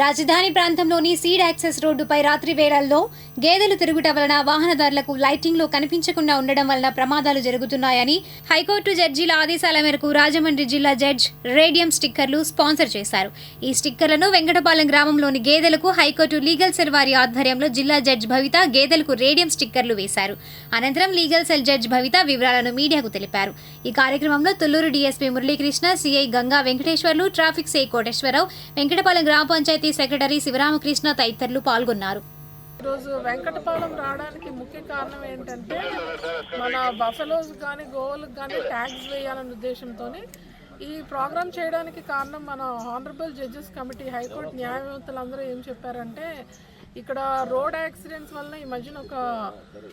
రాజధాని ప్రాంతంలోని seed access రోడ్డుపై రాత్రి వేళల్లో గేదెలు తిరుగుట వలన వాహనదారులకు లైటింగ్లో కనిపించకుండా ఉండడం వలన ప్రమాదాలు జరుగుతున్నాయని హైకోర్టు జడ్జీల ఆదేశాల మేరకు రాజమండ్రి జిల్లా జడ్జ్ రేడియం స్టిక్కర్లు స్పాన్సర్ చేశారు. ఈ స్టిక్కర్లను వెంకటపాలెం గ్రామంలోని గేదెలకు హైకోర్టు లీగల్ సెల్ వారి ఆధ్వర్యంలో జిల్లా జడ్జ్ భవిత గేదెలకు రేడియం స్టిక్కర్లు వేశారు. అనంతరం లీగల్ సెల్ జడ్జ్ భవిత వివరాలను మీడియాకు తెలిపారు. ఈ కార్యక్రమంలో Tulluru DSP Muralikrishna CI Ganga Venkateswarlu traffic CI Koteswararao Venkatapalem గ్రామ పంచాయతీ సెక్రటరీ శివరామకృష్ణ తదితరులు పాల్గొన్నారు. ఈరోజు వెంకటపాలెం రావడానికి ముఖ్య కారణం ఏంటంటే మన బఫెలోస్ కానీ గోవులకు కానీ ట్యాక్స్ వేయాలనే ఉద్దేశంతో ఈ ప్రోగ్రామ్ చేయడానికి కారణం మన honourable judges committee high court న్యాయమూర్తులందరూ ఏం చెప్పారంటే ఇక్కడ రోడ్ యాక్సిడెంట్స్ వల్ల ఈ మధ్యన ఒక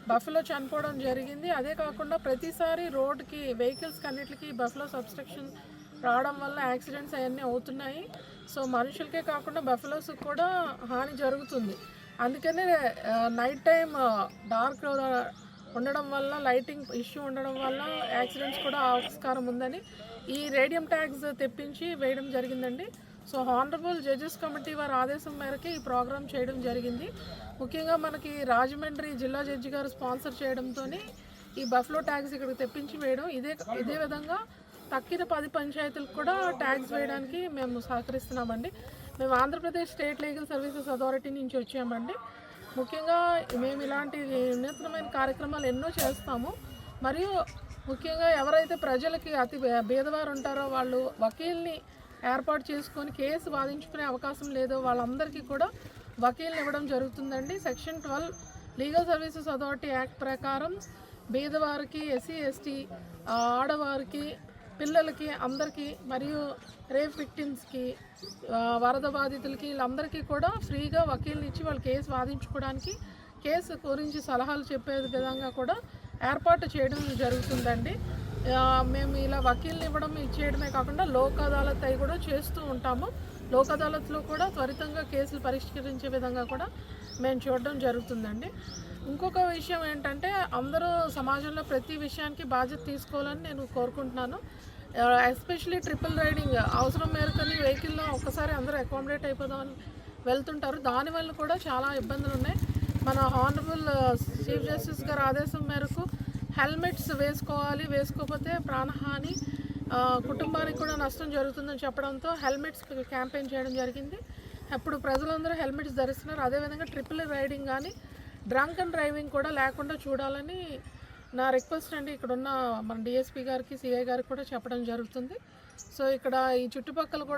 బఫెలో చనిపోవడం జరిగింది. అదే కాకుండా ప్రతిసారి రోడ్కి వెహికల్స్ అన్నిటికీ బఫెలో సబ్స్ట్రక్షన్ రావడం వల్ల యాక్సిడెంట్స్ అవన్నీ అవుతున్నాయి. సో మనుషులకే కాకుండా బఫెలోస్కి కూడా హాని జరుగుతుంది. అందుకనే నైట్ టైం డార్క్ ఉండడం వల్ల లైటింగ్ ఇష్యూ ఉండడం వల్ల యాక్సిడెంట్స్ కూడా ఆస్కారం ఉందని ఈ రేడియం ట్యాగ్స్ తెప్పించి వేయడం జరిగిందండి. సో హానరబుల్ జడ్జెస్ కమిటీ వారి ఆదేశం మేరకు ఈ ప్రోగ్రామ్ చేయడం జరిగింది. ముఖ్యంగా మనకి రాజమండ్రి జిల్లా జడ్జి గారు స్పాన్సర్ చేయడంతో ఈ బఫ్లో ట్యాగ్స్ ఇక్కడికి తెప్పించి వేయడం. ఇదే ఇదే విధంగా తక్కిన పది పంచాయతీలకు కూడా ట్యాక్స్ వేయడానికి మేము సహకరిస్తున్నామండి. మేము Andhra Pradesh state legal services authority నుంచి వచ్చామండి. ముఖ్యంగా మేము ఇలాంటి వినూత్నమైన కార్యక్రమాలు ఎన్నో చేస్తాము. మరియు ముఖ్యంగా ఎవరైతే ప్రజలకి అతి బే- బీదవారు ఉంటారో వాళ్ళు వకీల్ని ఏర్పాటు చేసుకొని కేసు వాదించుకునే అవకాశం లేదో వాళ్ళందరికీ కూడా వకీల్ని ఇవ్వడం జరుగుతుందండి. Section twelve legal services authority act ప్రకారం బీదవారికి ఎస్సీ ఎస్టీ ఆడవారికి పిల్లలకి అందరికీ మరియు రేప్ విక్టిమ్స్కి వరద బాధితులకి వీళ్ళందరికీ కూడా ఫ్రీగా వకీల్ని ఇచ్చి వాళ్ళ కేసు వాదించుకోవడానికి కేసు గురించి సలహాలు చెప్పే విధంగా కూడా ఏర్పాటు చేయడం జరుగుతుందండి. మేము ఇలా వకీల్ని ఇవ్వడం ఇచ్చేయడమే కాకుండా లోక్ అదాలత్ అవి కూడా చేస్తూ ఉంటాము. లోక్ అదాలత్లో కూడా త్వరితంగా కేసులు పరిష్కరించే విధంగా కూడా మేము చూడడం జరుగుతుందండి. ఇంకొక విషయం ఏంటంటే అందరూ సమాజంలో ప్రతి విషయానికి బాధ్యత తీసుకోవాలని నేను కోరుకుంటున్నాను. ఎస్పెషలీ ట్రిపుల్ రైడింగ్ అవసరం మేరకొని వెహికల్లో ఒక్కసారి అందరూ అకామిడేట్ అయిపోదామని వెళ్తుంటారు. దానివల్ల కూడా చాలా ఇబ్బందులు ఉన్నాయి. మన హానరబుల్ చీఫ్ జస్టిస్ గారి ఆదేశం మేరకు హెల్మెట్స్ వేసుకోవాలి వేసుకోకపోతే ప్రాణహాని కుటుంబానికి కూడా నష్టం జరుగుతుందని చెప్పడంతో హెల్మెట్స్ క్యాంపెయిన్ చేయడం జరిగింది. అప్పుడు ప్రజలందరూ హెల్మెట్స్ ధరిస్తున్నారు. అదేవిధంగా ట్రిపుల్ రైడింగ్ కానీ డ్రంక్ అండ్ డ్రైవింగ్ కూడా లేకుండా చూడాలని నా రిక్వెస్ట్ అండి. ఇక్కడ ఉన్న మన డిఎస్పీ గారికి సిఐ గారికి కూడా చెప్పడం జరుగుతుంది. సో ఇక్కడ ఈ చుట్టుపక్కల కూడా